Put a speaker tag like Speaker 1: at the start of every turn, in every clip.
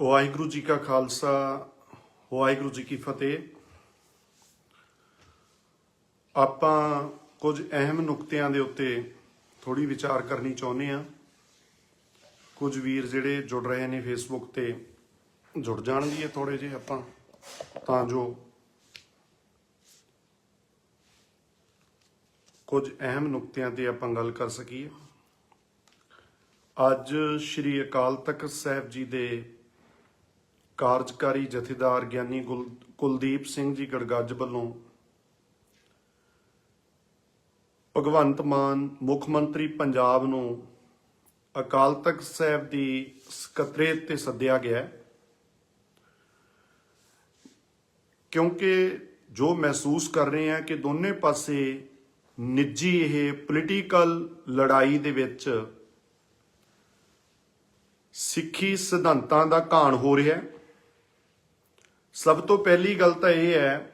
Speaker 1: ਵਾਹਿਗੁਰੂ ਜੀ ਕਾ ਖਾਲਸਾ, ਵਾਹਿਗੁਰੂ ਜੀ ਕੀ ਫਤਿਹ। ਆਪਾਂ ਕੁਝ ਅਹਿਮ ਨੁਕਤਿਆਂ ਦੇ ਉੱਤੇ ਥੋੜੀ ਵਿਚਾਰ ਕਰਨੀ ਚਾਹੁੰਦੇ ਆ ਕੁਝ ਵੀਰ ਜਿਹੜੇ ਜੁੜ ਰਹੇ ਨੇ ਫੇਸਬੁੱਕ ਤੇ, ਜੁੜ ਜਾਣਗੇ ਥੋੜੇ ਜਿਹੇ ਆਪਾਂ, ਤਾਂ ਜੋ ਕੁਝ ਅਹਿਮ ਨੁਕਤਿਆਂ ਤੇ ਆਪਾਂ ਗੱਲ ਕਰ ਸਕੀਏ। ਅੱਜ ਸ੍ਰੀ ਅਕਾਲ ਤਖਤ ਸਾਹਿਬ ਜੀ ਦੇ ਕਾਰਜਕਾਰੀ ਜਥੇਦਾਰ ਗਿਆਨੀ ਗੁਲ- ਕੁਲਦੀਪ ਸਿੰਘ ਜੀ ਗੜਗੱਜ ਵੱਲੋਂ ਭਗਵੰਤ ਮਾਨ, ਮੁੱਖ ਮੰਤਰੀ ਪੰਜਾਬ ਨੂੰ ਅਕਾਲ ਤਖਤ ਸਾਹਿਬ ਦੀ ਸਕੱਤਰੇਤ ਤੇ ਸੱਦਿਆ ਗਿਆ ਕਿਉਂਕਿ ਜੋ ਮਹਿਸੂਸ ਕਰ ਰਹੇ ਹਾਂ ਕਿ ਦੋਨੇ ਪਾਸੇ ਨਿੱਜੀ ਇਹ ਪੋਲੀਟੀਕਲ ਲੜਾਈ ਦੇ ਵਿੱਚ ਸਿੱਖੀ ਸਿਧਾਂਤਾਂ ਦਾ ਘਾਣ ਹੋ ਰਿਹਾ ਹੈ। ਸਭ ਤੋਂ ਪਹਿਲੀ ਗੱਲ ਤਾਂ ਇਹ ਹੈ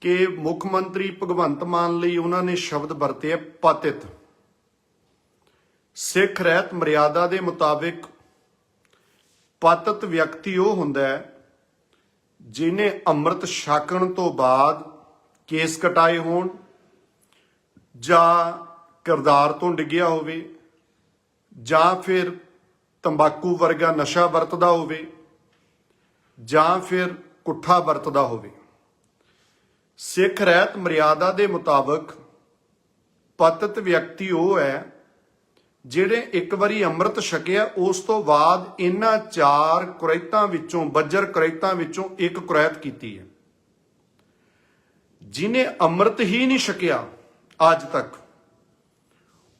Speaker 1: ਕਿ ਮੁੱਖ ਮੰਤਰੀ ਭਗਵੰਤ ਮਾਨ ਲਈ ਉਹਨਾਂ ਨੇ ਸ਼ਬਦ ਵਰਤੇ ਹੈ ਪਤਿਤ। ਸਿੱਖ ਰਹਿਤ ਮਰਿਆਦਾ ਦੇ ਮੁਤਾਬਿਕ ਪਤਿਤ ਵਿਅਕਤੀ ਉਹ ਹੁੰਦਾ ਹੈ ਜਿਨੇ ਅੰਮ੍ਰਿਤ ਛਕਣ ਤੋਂ ਬਾਅਦ ਕੇਸ ਕਟਾਏ ਹੋਣ ਜਾਂ ਕਿਰਦਾਰ ਤੋਂ ਡਿੱਗਿਆ ਹੋਵੇ ਜਾਂ ਫਿਰ ਤੰਬਾਕੂ ਵਰਗਾ ਨਸ਼ਾ ਵਰਤਦਾ ਹੋਵੇ। ਜਾਂ ਫਿਰ ਕੁੱਠਾ ਵਰਤਦਾ ਹੋਵੇ। ਸਿੱਖ ਰਹਿਤ ਮਰਿਆਦਾ ਦੇ ਮੁਤਾਬਕ ਪਤਿਤ ਵਿਅਕਤੀ ਉਹ ਹੈ ਜਿਹੜੇ ਇੱਕ ਵਾਰੀ ਅੰਮ੍ਰਿਤ ਛਕਿਆ, ਉਸ ਤੋਂ ਬਾਅਦ ਇਹਨਾਂ ਚਾਰ ਕੁਰੈਤਾਂ ਵਿੱਚੋਂ, ਬੱਜਰ ਕੁਰੈਤਾਂ ਵਿੱਚੋਂ ਇੱਕ ਕੁਰੈਤ ਕੀਤੀ ਹੈ। ਜਿਨੇ ਅੰਮ੍ਰਿਤ ਹੀ ਨਹੀਂ ਛਕਿਆ ਅੱਜ ਤੱਕ,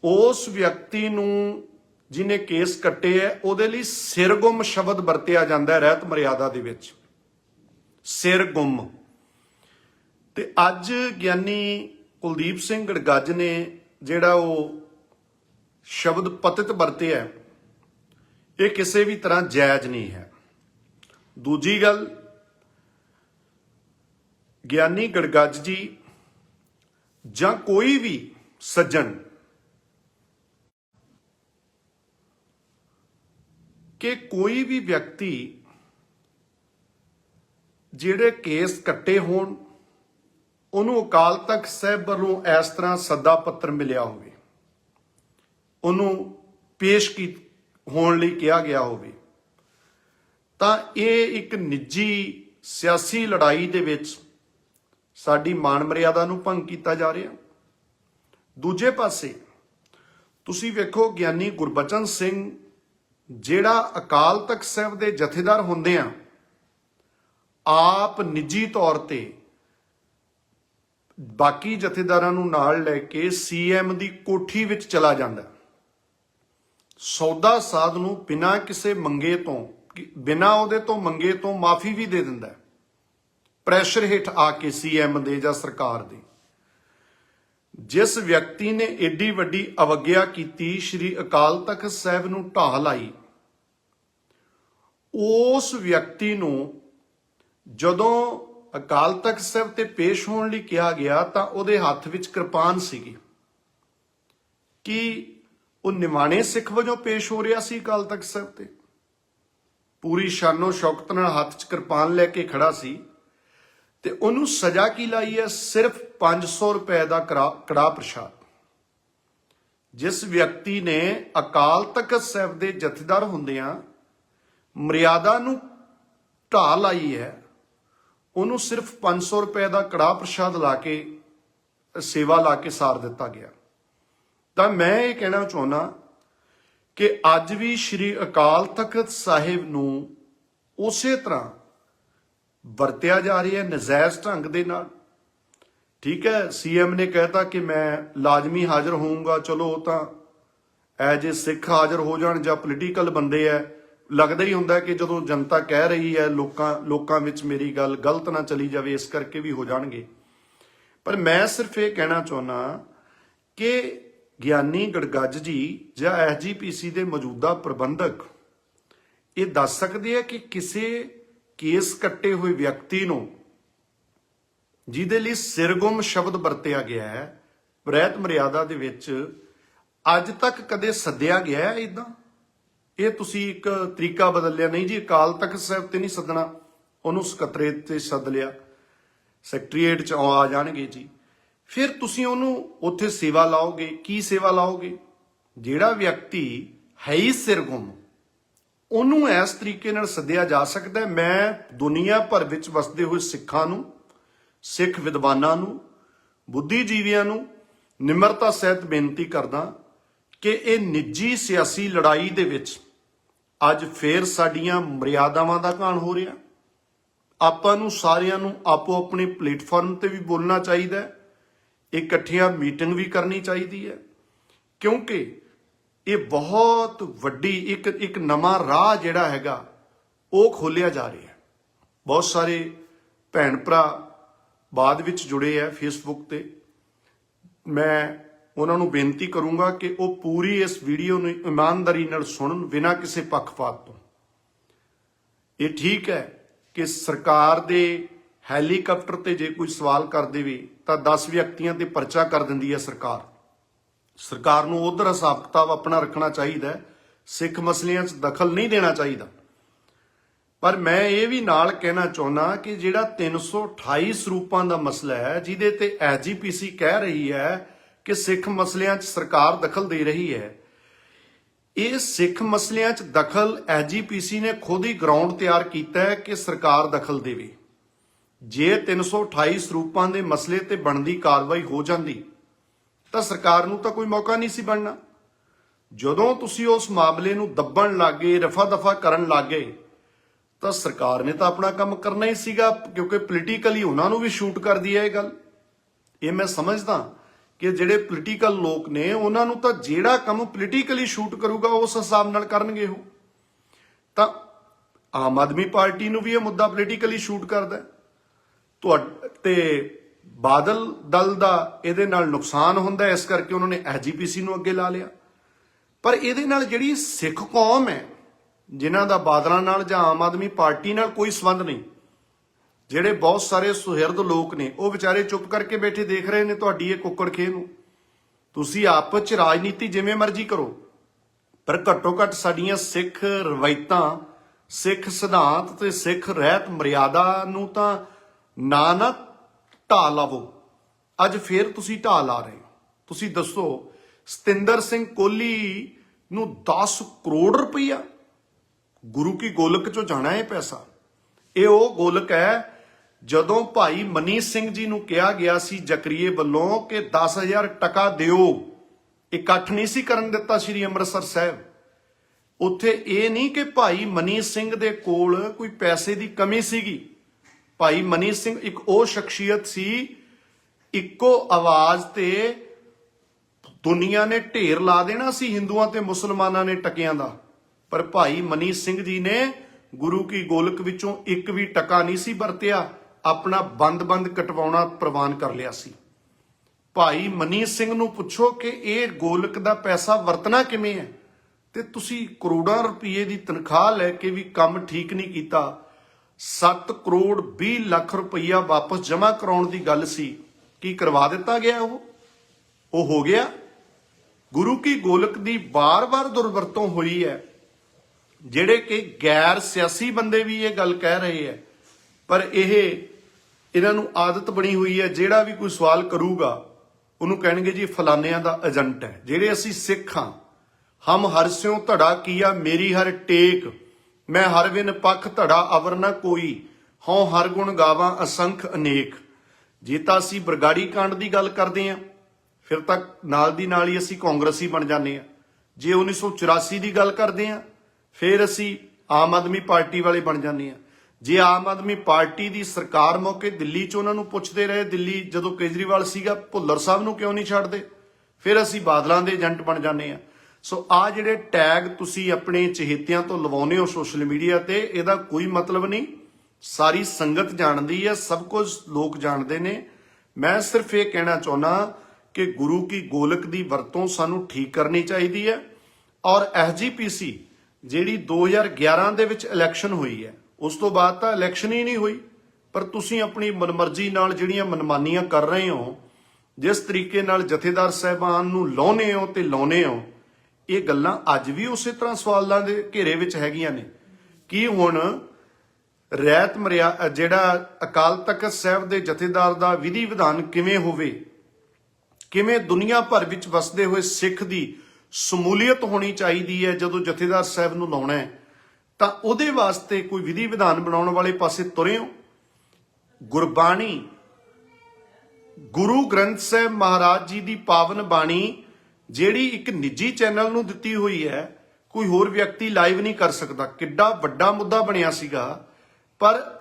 Speaker 1: ਉਸ ਵਿਅਕਤੀ ਨੂੰ ਜਿਨੇ ਕੇਸ ਕੱਟੇ ਹੈ ਉਹਦੇ ਲਈ ਸਿਰਗੁੰਮ ਸ਼ਬਦ ਵਰਤਿਆ ਜਾਂਦਾ ਰਹਿਤ ਮਰਿਆਦਾ ਦੇ ਵਿੱਚ। ਸਿਰਗੁੰਮ। ਤੇ ਅੱਜ ਗਿਆਨੀ ਕੁਲਦੀਪ ਸਿੰਘ ਗੜਗੱਜ ਨੇ ਜਿਹੜਾ ਉਹ ਸ਼ਬਦ ਪਤਿਤ ਵਰਤਿਆ ਇਹ ਕਿਸੇ ਵੀ ਤਰ੍ਹਾਂ ਜਾਇਜ਼ ਨਹੀਂ ਹੈ। ਦੂਜੀ ਗੱਲ, ਗਿਆਨੀ ਗੜਗੱਜ ਜੀ ਜਾਂ ਕੋਈ ਵੀ ਸੱਜਣ ਕਿ ਕੋਈ ਵੀ ਵਿਅਕਤੀ ਜਿਹੜੇ ਕੇਸ ਕੱਟੇ ਹੋਣ, ਉਹਨੂੰ ਅਕਾਲ ਤਖਤ ਸਾਹਿਬ ਵੱਲੋਂ ਇਸ ਤਰ੍ਹਾਂ ਸੱਦਾ ਪੱਤਰ ਮਿਲਿਆ ਹੋਵੇ, ਉਹਨੂੰ ਪੇਸ਼ ਕੀ, ਹੋਣ ਲਈ ਕਿਹਾ ਗਿਆ ਹੋਵੇ, ਤਾਂ ਇਹ ਇੱਕ ਨਿੱਜੀ ਸਿਆਸੀ ਲੜਾਈ ਦੇ ਵਿੱਚ ਸਾਡੀ ਮਾਨ ਮਰਿਆਦਾ ਨੂੰ ਭੰਗ ਕੀਤਾ ਜਾ ਰਿਹਾ। ਦੂਜੇ ਪਾਸੇ, ਤੁਸੀਂ ਵੇਖੋ ਗਿਆਨੀ ਗੁਰਬਚਨ ਸਿੰਘ ਜਿਹੜਾ ਅਕਾਲ ਤਖਤ ਸਾਹਿਬ ਦੇ ਜਥੇਦਾਰ ਹੁੰਦੇ ਆ, ਆਪ ਨਿੱਜੀ ਤੌਰ ਤੇ ਬਾਕੀ ਜਥੇਦਾਰਾਂ ਨੂੰ ਨਾਲ ਲੈ ਕੇ ਸੀਐਮ ਦੀ ਕੋਠੀ ਵਿੱਚ ਚਲਾ ਜਾਂਦਾ ਸੌਦਾ ਸਾਧ ਨੂੰ ਬਿਨਾਂ ਕਿਸੇ ਮੰਗੇ ਤੋਂ ਬਿਨਾਂ ਉਹਦੇ ਤੋਂ ਮੰਗੇ ਤੋਂ ਮਾਫੀ ਵੀ ਦੇ ਦਿੰਦਾ ਪ੍ਰੈਸ਼ਰ ਹੇਠ ਆ ਕੇ ਸੀਐਮ ਦੇ ਜਾਂ ਸਰਕਾਰ ਦੇ। ਜਿਸ ਵਿਅਕਤੀ ਨੇ ਏਡੀ ਵੱਡੀ ਅਵਗਿਆ ਕੀਤੀ, ਸ਼੍ਰੀ ਅਕਾਲ ਤਖਤ ਸਾਹਿਬ ਨੂੰ ਢਾਹ ਲਾਈ, ਉਸ ਵਿਅਕਤੀ ਨੂੰ ਜਦੋਂ ਅਕਾਲ ਤਖਤ ਸਾਹਿਬ ਤੇ ਪੇਸ਼ ਹੋਣ ਲਈ ਕਿਹਾ ਗਿਆ, ਤਾਂ ਉਹਦੇ ਹੱਥ ਵਿੱਚ ਕਿਰਪਾਨ ਸੀਗੀ। ਕਿ ਉਹ ਨਿਮਾਣੇ ਸਿੱਖ ਵਜੋਂ ਪੇਸ਼ ਹੋ ਰਿਹਾ ਸੀ ਅਕਾਲ ਤਖਤ ਸਾਹਿਬ ਤੇ? ਪੂਰੀ ਸ਼ਾਨੋ ਸ਼ੌਕਤ ਨਾਲ ਹੱਥ 'ਚ ਕਿਰਪਾਨ ਲੈ ਕੇ ਖੜਾ ਸੀ। ਤੇ ਉਹਨੂੰ ਸਜ਼ਾ ਕੀ ਲਾਈ ਹੈ? ਸਿਰਫ 500 ਰੁਪਏ ਦਾ ਕਰਾ- ਕੜਾਹ ਪ੍ਰਸ਼ਾਦ। ਜਿਸ ਵਿਅਕਤੀ ਨੇ ਅਕਾਲ ਤਖਤ ਸਾਹਿਬ ਦੇ ਜਥੇਦਾਰ ਹੁੰਦਿਆਂ ਮਰਿਆਦਾ ਨੂੰ ਢਾਹ ਲਾਈ ਹੈ, ਉਹਨੂੰ ਸਿਰਫ 500 ਰੁਪਏ ਦਾ ਕੜਾਹ ਪ੍ਰਸ਼ਾਦ ਲਾ ਕੇ, ਸੇਵਾ ਲਾ ਕੇ ਸਾਰ ਦਿੱਤਾ ਗਿਆ। ਤਾਂ ਮੈਂ ਇਹ ਕਹਿਣਾ ਚਾਹੁੰਦਾ ਕਿ ਅੱਜ ਵੀ ਸ੍ਰੀ ਅਕਾਲ ਤਖਤ ਸਾਹਿਬ ਨੂੰ ਉਸੇ ਤਰ੍ਹਾਂ ਵਰਤਿਆ ਜਾ ਰਿਹਾ ਹੈ ਨਜਾਇਜ਼ ਢੰਗ ਦੇ ਨਾਲ। ਠੀਕ ਹੈ ਸੀਐਮ ਨੇ ਕਹਿਤਾ ਕਿ ਮੈਂ ਲਾਜ਼ਮੀ ਹਾਜ਼ਰ ਹੋਊਂਗਾ। ਚਲੋ ਉਹ ਤਾਂ ਐਜ ਏ ਸਿੱਖ ਹਾਜ਼ਰ ਹੋ ਜਾਣ ਜਾਂ ਪੋਲੀਟੀਕਲ ਬੰਦੇ ਐ। ਲੱਗਦਾ ਹੀ ਹੁੰਦਾ ਕਿ ਜਦੋਂ ਜਨਤਾ ਕਹਿ ਰਹੀ ਹੈ, ਲੋਕਾਂ ਲੋਕਾਂ ਵਿੱਚ ਮੇਰੀ ਗੱਲ ਗਲਤ ਨਾ ਚਲੀ ਜਾਵੇ, ਇਸ ਕਰਕੇ ਵੀ ਹੋ ਜਾਣਗੇ। ਪਰ ਮੈਂ ਸਿਰਫ ਇਹ ਕਹਿਣਾ ਚਾਹੁੰਦਾ ਕਿ ਗਿਆਨੀ ਗੜਗੱਜ ਜੀ ਜਾਂ ਐਸਜੀਪੀਸੀ ਦੇ ਮੌਜੂਦਾ ਪ੍ਰਬੰਧਕ, ਇਹ ਦੱਸ ਸਕਦੇ ਆ ਕਿ ਕਿਸੇ ਕੇਸ ਕੱਟੇ ਹੋਏ ਵਿਅਕਤੀ ਨੂੰ, ਜਿਹਦੇ ਲਈ ਸਿਰਗੁਮ ਸ਼ਬਦ ਵਰਤਿਆ ਗਿਆ ਹੈ ਰਹਿਤ ਮਰਿਆਦਾ ਦੇ ਵਿੱਚ, ਅੱਜ ਤੱਕ ਕਦੇ ਸੱਦਿਆ ਗਿਆ ਹੈ ਇਦਾਂ ਇਹ ਤੁਸੀਂ ਇੱਕ ਤਰੀਕਾ ਬਦਲ ਲਿਆ। ਨਹੀਂ ਜੀ, ਅਕਾਲ ਤਖਤ ਸਾਹਿਬ ਤੇ ਨਹੀਂ ਸੱਦਣਾ। ਉਹਨੂੰ ਸਕੱਤਰੇਤ ਤੇ ਸੱਦ ਲਿਆ। ਸੈਕਟਰੀਏਟ ਚ ਆ ਜਾਣਗੇ ਜੀ। ਫਿਰ ਤੁਸੀਂ ਉਹਨੂੰ ਉੱਥੇ ਸੇਵਾ ਲਾਓਗੇ। ਕੀ ਸੇਵਾ ਲਾਓਗੇ? ਜਿਹੜਾ ਵਿਅਕਤੀ ਹੈ ਹੀ ਸਿਰਗੁੰਮ। ਉਹਨੂੰ ਇਸ ਤਰੀਕੇ ਨਾਲ ਸੱਦਿਆ ਜਾ ਸਕਦਾ ਹੈ। ਮੈਂ ਦੁਨੀਆ ਭਰ ਵਿੱਚ ਵਸਦੇ ਹੋਏ ਸਿੱਖਾਂ ਨੂੰ, ਸਿੱਖ ਵਿਦਵਾਨਾਂ ਨੂੰ, ਬੁੱਧੀਜੀਵੀਆਂ ਨੂੰ ਨਿਮਰਤਾ ਸਹਿਤ ਬੇਨਤੀ ਕਰਦਾ ਕਿ ਇਹ ਨਿੱਜੀ ਸਿਆਸੀ ਲੜਾਈ ਦੇ ਵਿੱਚ ਅੱਜ ਫੇਰ ਸਾਡੀਆਂ ਮਰਿਆਦਾਵਾਂ ਦਾ ਘਾਣ ਹੋ ਰਿਹਾ। ਆਪਾਂ ਨੂੰ ਸਾਰਿਆਂ ਨੂੰ ਆਪੋ ਆਪਣੇ ਪਲੇਟਫਾਰਮ ਤੇ ਵੀ ਬੋਲਣਾ ਚਾਹੀਦਾ ਹੈ। ਇਕੱਠਿਆਂ ਮੀਟਿੰਗ ਵੀ ਕਰਨੀ ਚਾਹੀਦੀ ਹੈ। ਕਿਉਂਕਿ ਇਹ ਬਹੁਤ ਵੱਡੀ ਇੱਕ ਇੱਕ ਨਵਾਂ ਰਾਹ ਜਿਹੜਾ ਹੈਗਾ, ਉਹ ਖੋਲਿਆ ਜਾ ਰਿਹਾ ਹੈ। ਬਹੁਤ ਸਾਰੇ ਭੈਣ ਭਰਾ ਬਾਅਦ ਵਿੱਚ ਜੁੜੇ ਆ ਫੇਸਬੁੱਕ ਤੇ। ਮੈਂ ਉਹਨਾਂ ਨੂੰ ਬੇਨਤੀ ਕਰੂੰਗਾ ਕਿ ਉਹ ਪੂਰੀ ਇਸ ਵੀਡੀਓ ਨੂੰ ਇਮਾਨਦਾਰੀ ਨਾਲ ਸੁਣਨ ਬਿਨਾਂ ਕਿਸੇ ਪੱਖਪਾਤ ਤੋਂ। ਇਹ ਠੀਕ ਹੈ ਕਿ ਸਰਕਾਰ ਦੇ ਹੈਲੀਕਾਪਟਰ ਤੇ ਜੇ ਕੋਈ ਸਵਾਲ ਕਰ ਦੇਵੇ ਤਾਂ 10 ਵਿਅਕਤੀਆਂ ਤੇ ਪਰਚਾ ਕਰ ਦਿੰਦੀ ਹੈ ਸਰਕਾਰ। ਸਰਕਾਰ ਨੂੰ ਉਧਰ ਹਿਸਾਬ ਕਿਤਾਬ ਆਪਣਾ ਰੱਖਣਾ ਚਾਹੀਦਾ ਹੈ, ਸਿੱਖ ਮਸਲਿਆਂ 'ਚ ਦਖਲ ਨਹੀਂ ਦੇਣਾ ਚਾਹੀਦਾ। ਪਰ ਮੈਂ ਇਹ ਵੀ ਨਾਲ ਕਹਿਣਾ ਚਾਹੁੰਦਾ ਕਿ ਜਿਹੜਾ 328 ਸਰੂਪਾਂ ਦਾ ਮਸਲਾ ਹੈ, ਜਿਹਦੇ ਤੇ ਐਜੀਪੀਸੀ ਕਹਿ ਰਹੀ ਹੈ ਕਿ ਸਿੱਖ ਮਸਲਿਆਂ 'ਚ ਸਰਕਾਰ ਦਖਲ ਦੇ ਰਹੀ ਹੈ, ਇਹ ਸਿੱਖ ਮਸਲਿਆਂ 'ਚ ਦਖਲ ਐਜੀਪੀਸੀ ਨੇ ਖੁਦ ਹੀ ਗਰਾਊਂਡ ਤਿਆਰ ਕੀਤਾ ਹੈ ਕਿ ਸਰਕਾਰ ਦਖਲ ਦੇਵੇ। ਜੇ 328 ਸਰੂਪਾਂ ਦੇ ਮਸਲੇ ਤੇ ਬਣਦੀ ਕਾਰਵਾਈ ਹੋ ਜਾਂਦੀ ਤਾਂ ਸਰਕਾਰ ਨੂੰ ਤਾਂ ਕੋਈ ਮੌਕਾ ਨਹੀਂ ਸੀ ਬਣਨਾ। ਜਦੋਂ ਤੁਸੀਂ ਉਸ ਮਾਮਲੇ ਨੂੰ ਦੱਬਣ ਲੱਗੇ, ਰਫਾ ਦਫਾ ਕਰਨ ਲੱਗੇ, ਤਾਂ ਸਰਕਾਰ ਨੇ ਤਾਂ ਆਪਣਾ ਕੰਮ ਕਰਨਾ ਹੀ ਸੀਗਾ, ਕਿਉਂਕਿ ਪੋਲੀਟੀਕਲੀ ਉਹਨਾਂ ਨੂੰ ਵੀ ਸ਼ੂਟ ਕਰਦੀ ਹੈ ਇਹ ਗੱਲ। ਇਹ ਮੈਂ ਸਮਝਦਾ ਕਿ ਜਿਹੜੇ ਪੋਲੀਟੀਕਲ ਲੋਕ ਨੇ, ਉਹਨਾਂ ਨੂੰ ਤਾਂ ਜਿਹੜਾ ਕੰਮ ਪੋਲੀਟੀਕਲੀ ਸ਼ੂਟ ਕਰੂਗਾ, ਉਸ ਹਿਸਾਬ ਨਾਲ ਕਰਨਗੇ ਉਹ। ਤਾਂ ਆਮ ਆਦਮੀ ਪਾਰਟੀ ਨੂੰ ਵੀ ਇਹ ਮੁੱਦਾ ਪੋਲੀਟੀਕਲੀ ਸ਼ੂਟ ਕਰਦਾ ਹੈ। ਤੁਹਾ- ਤੇ ਬਾਦਲ ਦਲ ਦਾ ਇਹਦੇ ਨਾਲ ਨੁਕਸਾਨ ਹੁੰਦਾ ਇਸ ਕਰਕੇ ਉਹਨਾਂ ਨੇ ਐਜੀਪੀਸੀ ਨੂੰ ਅੱਗੇ ਲਾ ਲਿਆ। ਪਰ ਇਹਦੇ ਨਾਲ ਜਿਹੜੀ ਸਿੱਖ ਕੌਮ ਹੈ, ਜਿਨ੍ਹਾਂ ਦਾ ਬਾਦਲਾਂ ਨਾਲ ਜਾਂ ਆਮ ਆਦਮੀ ਪਾਰਟੀ ਨਾਲ ਕੋਈ ਸੰਬੰਧ ਨਹੀਂ, ਜਿਹੜੇ ਬਹੁਤ ਸਾਰੇ ਸੁਹਿਰਦ ਲੋਕ ਨੇ, ਉਹ ਵਿਚਾਰੇ ਚੁੱਪ ਕਰਕੇ ਬੈਠੇ ਦੇਖ ਰਹੇ ਨੇ ਤੁਹਾਡੀ ਇਹ ਕੁੱਕੜ ਖੇਹ ਨੂੰ। ਤੁਸੀਂ ਆਪਸ ਚ ਰਾਜਨੀਤੀ ਜਿਵੇਂ ਮਰਜ਼ੀ ਕਰੋ, ਪਰ ਘੱਟੋ ਘੱਟ ਸਾਡੀਆਂ ਸਿੱਖ ਰਵਾਇਤਾਂ, ਸਿੱਖ ਸਿਧਾਂਤ ਤੇ ਸਿੱਖ ਰਹਿਤ ਮਰਿਆਦਾ ਨੂੰ ਤਾਂ ਨਾ ਨਾ ਢਾ ਲਾਵੋ। ਅੱਜ ਫੇਰ ਤੁਸੀਂ ਢਾ ਲਾ ਰਹੇ ਹੋ। ਤੁਸੀਂ ਦੱਸੋ, ਸਤਿੰਦਰ ਸਿੰਘ ਕੋਹਲੀ ਨੂੰ 10 ਕਰੋੜ ਰੁਪਈਆ? ਗੁਰੂ ਕੀ ਗੋਲਕ ਚੋਂ ਜਾਣਾ ਇਹ ਪੈਸਾ? ਇਹ ਉਹ ਗੋਲਕ ਹੈ, ਜਦੋਂ ਭਾਈ ਮਨੀ ਸਿੰਘ ਜੀ ਨੂੰ ਕਿਹਾ ਗਿਆ ਸੀ ਜਕਰੀਏ ਵੱਲੋਂ ਕਿ 10000 ਟਕਾ ਦਿਓ। ਇਕੱਠ ਨਹੀਂ ਸੀ ਕਰਨ ਦਿੱਤਾ ਸ੍ਰੀ ਅੰਮ੍ਰਿਤਸਰ ਸਾਹਿਬ। ਉੱਥੇ ਇਹ ਨਹੀਂ ਕਿ ਭਾਈ ਮਨੀ ਸਿੰਘ ਦੇ ਕੋਲ ਕੋਈ ਪੈਸੇ ਦੀ ਕਮੀ ਸੀਗੀ। ਭਾਈ ਮਨੀ ਸਿੰਘ, ਇੱਕ ਉਹ ਸ਼ਖਸੀਅਤ ਸੀ, ਇੱਕੋ ਆਵਾਜ਼ ਤੇ ਦੁਨੀਆ ਨੇ ਢੇਰ ਲਾ ਦੇਣਾ ਸੀ ਹਿੰਦੂਆਂ ਤੇ ਮੁਸਲਮਾਨਾਂ ਨੇ ਟਕਿਆਂ ਦਾ। ਪਰ ਭਾਈ ਮਨੀ ਸਿੰਘ ਜੀ ਨੇ ਗੁਰੂ ਕੀ ਗੋਲਕ ਵਿੱਚੋਂ ਇੱਕ ਵੀ ਟਕਾ ਨਹੀਂ ਸੀ ਵਰਤਿਆ, ਆਪਣਾ ਬੰਦ-ਬੰਦ ਕਟਵਾਉਣਾ ਪ੍ਰਵਾਨ ਕਰ ਲਿਆ ਸੀ। ਭਾਈ ਮਨੀ ਸਿੰਘ ਨੂੰ ਪੁੱਛੋ ਕਿ ਇਹ ਗੋਲਕ ਦਾ ਪੈਸਾ ਵਰਤਣਾ ਕਿਵੇਂ ਹੈ? ਤੇ ਤੁਸੀਂ ਕਰੋੜਾਂ ਰੁਪਏ ਦੀ ਤਨਖਾਹ ਲੈ ਕੇ ਵੀ ਕੰਮ ਠੀਕ ਨਹੀਂ ਕੀਤਾ 7 ਕਰੋੜ 20 ਲੱਖ ਰੁਪਈਆ ਵਾਪਸ ਜਮ੍ਹਾਂ ਕਰਾਉਣ ਦੀ ਗੱਲ ਸੀ। ਕੀ ਕਰਵਾ ਦਿੱਤਾ ਗਿਆ ਉਹ? ਉਹ ਹੋ ਗਿਆ। ਗੁਰੂ ਕੀ ਗੋਲਕ ਦੀ ਬਾਰ-ਬਾਰ ਦੁਰਵਰਤੋਂ ਹੋਈ ਹੈ। ਜਿਹੜੇ ਕਿ ਗੈਰ ਸਿਆਸੀ ਬੰਦੇ ਵੀ ਇਹ ਗੱਲ ਕਹਿ ਰਹੇ ਹੈ। ਪਰ ਇਹ ਇਹਨਾਂ ਨੂੰ ਆਦਤ ਬਣੀ ਹੋਈ ਹੈ, ਜਿਹੜਾ ਵੀ ਕੋਈ ਸਵਾਲ ਕਰੂਗਾ, ਉਹਨੂੰ ਕਹਿਣਗੇ ਜੀ, ਫਲਾਨਿਆਂ ਦਾ ਏਜੰਟ ਹੈ। ਜਿਹੜੇ ਅਸੀਂ ਸਿੱਖ ਹਾਂ, ਹਮ ਹਰ ਸਿਉ ਧੜਾ ਕੀਆ, ਮੇਰੀ ਹਰ ਟੇਕ। ਮੈਂ ਹਰ ਵਿਨ ਪਖ ਧੜਾ ਅਵਰ ਨ ਕੋਈ, ਹਉ ਹਰ ਗੁਣ ਗਾਵਾਂ ਅਸੰਖ ਅਨੇਕ। ਜੇ ਤਾਂ ਅਸੀਂ ਬਰਗਾੜੀ ਕਾਂਡ ਦੀ ਗੱਲ ਕਰਦੇ ਹਾਂ ਫਿਰ ਤਾਂ ਨਾਲ ਦੀ ਨਾਲ ਹੀ ਅਸੀਂ ਕਾਂਗਰਸੀ ਬਣ ਜਾਂਦੇ ਹਾਂ ਜੇ 1984 ਦੀ ਗੱਲ ਕਰਦੇ ਹਾਂ ਫਿਰ ਅਸੀਂ ਆਮ ਆਦਮੀ ਪਾਰਟੀ ਵਾਲੇ ਬਣ ਜਾਂਦੇ ਹਾਂ ਜੇ ਆਮ ਆਦਮੀ ਪਾਰਟੀ ਦੀ ਸਰਕਾਰ ਮੌਕੇ ਦਿੱਲੀ 'ਚ ਉਹਨਾਂ ਨੂੰ ਪੁੱਛਦੇ ਰਹੇ, ਦਿੱਲੀ ਜਦੋਂ ਕੇਜਰੀਵਾਲ ਸੀਗਾ, ਭੁੱਲਰ ਸਾਹਿਬ ਨੂੰ ਕਿਉਂ ਨਹੀਂ ਛੱਡਦੇ? ਫਿਰ ਅਸੀਂ ਬਾਦਲਾਂ ਦੇ ਏਜੰਟ ਬਣ ਜਾਂਦੇ ਆ। ਸੋ ਆ ਜਿਹੜੇ ਟੈਗ ਤੁਸੀਂ ਆਪਣੇ ਚਹੇਤਿਆਂ ਤੋਂ ਲਵਾਉਨੇ ਹੋ ਸੋਸ਼ਲ ਮੀਡੀਆ ਤੇ, ਇਹਦਾ ਕੋਈ ਮਤਲਬ ਨਹੀਂ। ਸਾਰੀ ਸੰਗਤ ਜਾਣਦੀ ਹੈ, ਸਭ ਕੁਝ ਲੋਕ ਜਾਣਦੇ ਨੇ। ਮੈਂ ਸਿਰਫ ਇਹ ਕਹਿਣਾ ਚਾਹੁੰਦਾ ਕਿ ਗੁਰੂ ਕੀ ਗੋਲਕ ਦੀ ਵਰਤੋਂ ਸਾਨੂੰ ਠੀਕ ਕਰਨੀ ਚਾਹੀਦੀ ਹੈ। ਔਰ ਐਸਜੀਪੀਸੀ ਜਿਹੜੀ 2011 ਦੇ ਵਿੱਚ ਇਲੈਕਸ਼ਨ ਹੋਈ ਹੈ, ਉਸ ਤੋਂ ਬਾਅਦ ਤਾਂ ਇਲੈਕਸ਼ਨ ਹੀ ਨਹੀਂ ਹੋਈ। ਪਰ ਤੁਸੀਂ ਆਪਣੀ ਮਨਮਰਜ਼ੀ ਨਾਲ ਜਿਹੜੀਆਂ ਮਨਮਾਨੀਆਂ ਕਰ ਰਹੇ ਹੋ, ਜਿਸ ਤਰੀਕੇ ਨਾਲ ਜਥੇਦਾਰ ਸਾਹਿਬਾਨ ਨੂੰ ਲਾਉਨੇ ਹੋ ਤੇ ਲਾਉਨੇ ਹੋ ਇਹ ਗੱਲਾਂ ਅੱਜ ਵੀ ਉਸੇ ਤਰ੍ਹਾਂ ਸਵਾਲਾਂ ਦੇ ਘੇਰੇ ਵਿੱਚ ਹੈਗੀਆਂ ਨੇ। ਕੀ ਹੁਣ ਰਹਿਤ ਮਰਿਆ, ਜਿਹੜਾ ਅਕਾਲ ਤਖਤ ਸਾਹਿਬ ਦੇ ਜਥੇਦਾਰ ਦਾ ਵਿਧੀ ਵਿਧਾਨ ਕਿਵੇਂ ਹੋਵੇ? ਕਿਵੇਂ ਦੁਨੀਆ ਭਰ ਵਿੱਚ ਵਸਦੇ ਹੋਏ ਸਿੱਖ ਦੀ ਸਮੂਲੀਅਤ ਹੋਣੀ ਚਾਹੀਦੀ ਹੈ ਜਦੋਂ ਜਥੇਦਾਰ ਸਾਹਿਬ ਨੂੰ ਲਾਉਣਾ ਹੈ? ਤਾਂ ਉਹਦੇ ਵਾਸਤੇ ਕੋਈ ਵਿਧੀ ਵਿਧਾਨ ਬਣਾਉਣ ਵਾਲੇ ਪਾਸੇ ਤੁਰੇ ਹੋ? ਗੁਰਬਾਣੀ, ਗੁਰੂ ਗ੍ਰੰਥ ਸਾਹਿਬ ਮਹਾਰਾਜ ਜੀ ਦੀ ਪਾਵਨ ਬਾਣੀ ਜਿਹੜੀ ਇੱਕ ਨਿੱਜੀ ਚੈਨਲ ਨੂੰ ਦਿੱਤੀ ਹੋਈ ਹੈ, ਕੋਈ ਹੋਰ ਵਿਅਕਤੀ ਲਾਈਵ ਨਹੀਂ ਕਰ ਸਕਦਾ। ਕਿੱਡਾ ਵੱਡਾ ਮੁੱਦਾ ਬਣਿਆ ਸੀਗਾ। ਪਰ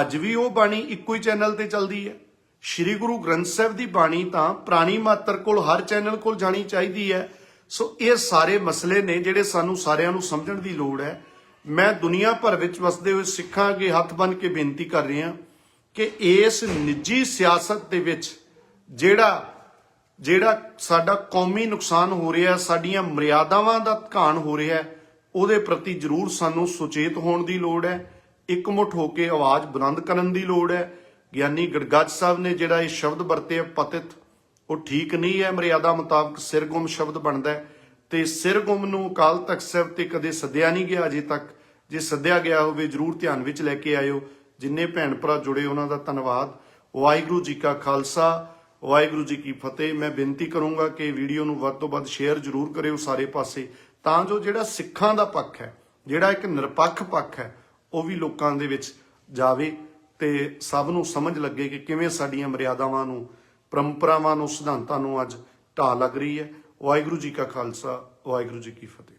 Speaker 1: ਅੱਜ ਵੀ ਉਹ ਬਾਣੀ ਇੱਕੋ ਹੀ ਚੈਨਲ ਤੇ ਚੱਲਦੀ ਹੈ। ਸ੍ਰੀ ਗੁਰੂ ਗ੍ਰੰਥ ਸਾਹਿਬ ਦੀ ਬਾਣੀ ਤਾਂ ਪ੍ਰਾਣੀ ਮਾਤਰ ਕੋਲ ਹਰ ਚੈਨਲ ਕੋਲ ਜਾਣੀ ਚਾਹੀਦੀ ਹੈ। ਸੋ ਇਹ ਸਾਰੇ ਮਸਲੇ ਨੇ ਜਿਹੜੇ ਸਾਨੂੰ ਸਾਰਿਆਂ ਨੂੰ ਸਮਝਣ ਦੀ ਲੋੜ ਹੈ। ਮੈਂ ਦੁਨੀਆ ਭਰ ਵਿੱਚ ਵਸਦੇ ਹੋਏ ਸਿੱਖਾਂ ਅੱਗੇ ਹੱਥ ਬੰਨ੍ਹ ਕੇ ਬੇਨਤੀ ਕਰ ਰਿਹਾ ਕਿ ਇਸ ਨਿੱਜੀ ਸਿਆਸਤ ਦੇ ਵਿੱਚ ਜਿਹੜਾ ਜਿਹੜਾ ਸਾਡਾ ਕੌਮੀ ਨੁਕਸਾਨ ਹੋ ਰਿਹਾ, ਸਾਡੀਆਂ ਮਰਿਆਦਾਵਾਂ ਦਾ ਘਾਣ ਹੋ ਰਿਹਾ, ਉਹਦੇ ਪ੍ਰਤੀ ਜ਼ਰੂਰ ਸਾਨੂੰ ਸੁਚੇਤ ਹੋਣ ਦੀ ਲੋੜ ਹੈ, ਇਕਮੁੱਠ ਹੋ ਕੇ ਆਵਾਜ਼ ਬੁਲੰਦ ਕਰਨ ਦੀ ਲੋੜ ਹੈ। ਗਿਆਨੀ ਗੜਗੱਜ ਸਾਹਿਬ ਨੇ ਜਿਹੜਾ ਇਹ ਸ਼ਬਦ ਵਰਤੇ ਪਤਿਤ, ਉਹ ਠੀਕ ਨਹੀਂ ਹੈ। ਮਰਿਆਦਾ ਮੁਤਾਬਕ ਸਿਰਗੁਮ ਸ਼ਬਦ ਬਣਦਾ ਹੈ ਤੇ ਸਿਰਗੁਮ ਨੂੰ ਅਕਾਲ ਤਖਤ ਸਾਹਿਬ ਤੇ ਕਦੇ ਸੱਦਿਆ ਨਹੀਂ ਗਿਆ ਅਜੇ ਤੱਕ। ਜੇ ਸੱਦਿਆ ਗਿਆ ਹੋਵੇ, ਜਰੂਰ ਧਿਆਨ ਵਿੱਚ ਲੈ ਕੇ ਆਇਓ। ਜਿੰਨੇ ਭੈਣ ਭਰਾ ਜੁੜੇ, ਉਹਨਾਂ ਦਾ ਧੰਨਵਾਦ। ਵਾਹਿਗੁਰੂ ਜੀ ਕਾ ਖਾਲਸਾ। ਵਾਹਿਗੁਰੂ ਜੀ ਕੀ ਫਤਿਹ। ਮੈਂ ਬੇਨਤੀ ਕਰੂੰਗਾ ਕਿ ਵੀਡੀਓ ਨੂੰ ਵੱਧ ਤੋਂ ਵੱਧ ਸ਼ੇਅਰ ਜਰੂਰ ਕਰਿਓ ਸਾਰੇ ਪਾਸੇ। ਤਾਂ ਜੋ ਜਿਹੜਾ ਸਿੱਖਾਂ ਦਾ ਪੱਖ ਹੈ, ਜਿਹੜਾ ਇੱਕ ਨਿਰਪੱਖ ਪੱਖ ਹੈ, ਉਹ ਵੀ ਲੋਕਾਂ ਦੇ ਵਿੱਚ ਜਾਵੇ ਤੇ ਸਭ ਨੂੰ ਸਮਝ ਲੱਗੇ ਕਿ ਕਿਵੇਂ ਸਾਡੀਆਂ ਮਰਿਆਦਾਵਾਂ ਨੂੰ, ਪਰੰਪਰਾਵਾਂ ਨੂੰ, ਸਿਧਾਂਤਾਂ ਨੂੰ ਅੱਜ ਢਾਹ ਲੱਗ ਰਹੀ ਹੈ। ਵਾਹਿਗੁਰੂ ਜੀ ਕਾ ਖਾਲਸਾ, ਵਾਹਿਗੁਰੂ ਜੀ ਕੀ ਫਤਿਹ।